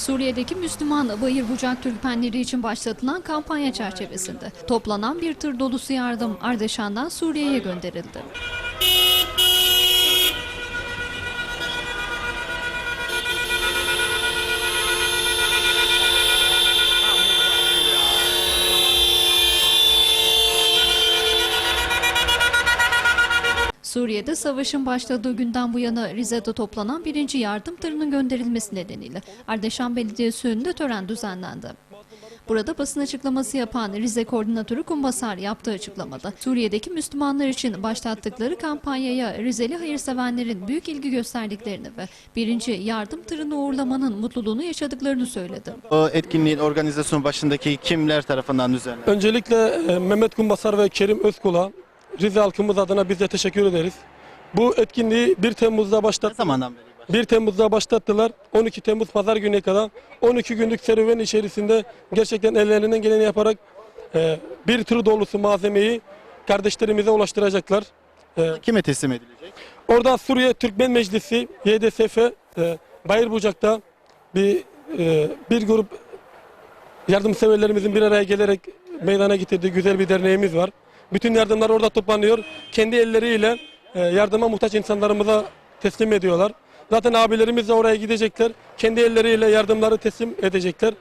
Suriye'deki Müslüman Bayır Bucak Türkmenleri için başlatılan kampanya çerçevesinde toplanan bir tır dolusu yardım Ardeşan'dan Suriye'ye gönderildi. Suriye'de savaşın başladığı günden bu yana Rize'de toplanan birinci yardım tırının gönderilmesi nedeniyle Ardeşan Belediyesi önünde tören düzenlendi. Burada basın açıklaması yapan Rize Koordinatörü Kumbasar yaptığı açıklamada Suriye'deki Müslümanlar için başlattıkları kampanyaya Rizeli hayırsevenlerin büyük ilgi gösterdiklerini ve birinci yardım tırını uğurlamanın mutluluğunu yaşadıklarını söyledi. O etkinliğin organizasyon başındaki kimler tarafından düzenlendi? Öncelikle e, Mehmet Kumbasar ve Kerim Özkul'a Rize halkımız adına biz de teşekkür ederiz. Bu etkinliği 1 Temmuz'da Ne başlat zamandan beri? başladı? 1 Temmuz'da başlattılar. 12 Temmuz pazar gününe kadar 12 günlük serüven içerisinde gerçekten ellerinden geleni yaparak e, bir tır dolusu malzemeyi kardeşlerimize ulaştıracaklar. E, Kime teslim edilecek? Orada Suriye Türkmen Meclisi YDSF e, Bayırbucak'ta bir e, bir grup yardımseverlerimizin bir araya gelerek meydana getirdiği güzel bir derneğimiz var. Bütün yardımlar orada toplanıyor. Kendi elleriyle e, yardıma muhtaç insanlarımıza teslim ediyorlar. Zaten abilerimiz de oraya gidecekler. Kendi elleriyle yardımları teslim edecekler.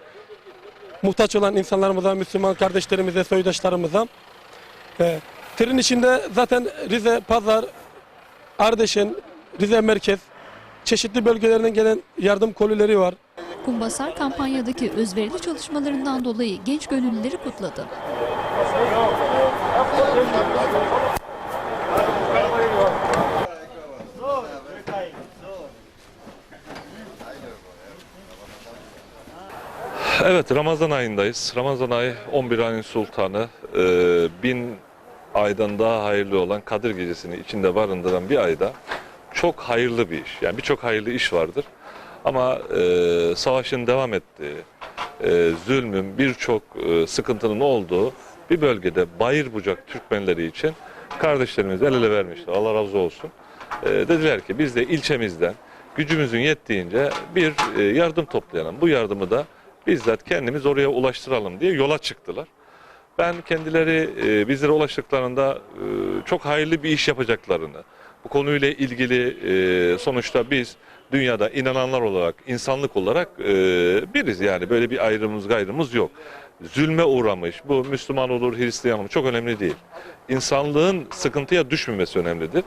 Muhtaç olan insanlarımıza, Müslüman kardeşlerimize, soydaşlarımıza. E, tırın içinde zaten Rize, Pazar, Ardeşen, Rize Merkez çeşitli bölgelerinden gelen yardım kolileri var. Kumbasar kampanyadaki özverili çalışmalarından dolayı genç gönüllüleri kutladı. Evet Ramazan ayındayız. Ramazan ayı 11 ayın sultanı. Ee, bin aydan daha hayırlı olan Kadir Gecesi'ni içinde barındıran bir ayda çok hayırlı bir iş. Yani birçok hayırlı iş vardır. Ama e, savaşın devam ettiği, e, zulmün birçok e, sıkıntının olduğu bir bölgede bayır bucak Türkmenleri için kardeşlerimiz el ele vermişler. Allah razı olsun. E, dediler ki biz de ilçemizden gücümüzün yettiğince bir e, yardım toplayalım. Bu yardımı da bizzat kendimiz oraya ulaştıralım diye yola çıktılar. Ben kendileri e, bizlere ulaştıklarında e, çok hayırlı bir iş yapacaklarını, bu konuyla ilgili e, sonuçta biz dünyada inananlar olarak, insanlık olarak e, biriz yani böyle bir ayrımımız gayrımız yok. Zulme uğramış, bu Müslüman olur, Hristiyan olur çok önemli değil. İnsanlığın sıkıntıya düşmemesi önemlidir.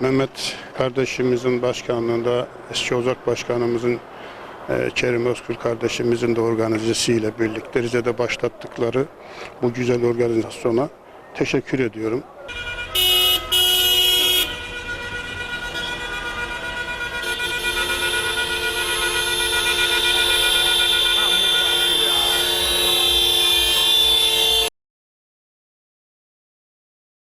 Mehmet kardeşimizin başkanlığında eski Ocak Başkanımızın e, Kerim Özkür kardeşimizin de organizesiyle birlikte Rize'de başlattıkları bu güzel organizasyona teşekkür ediyorum.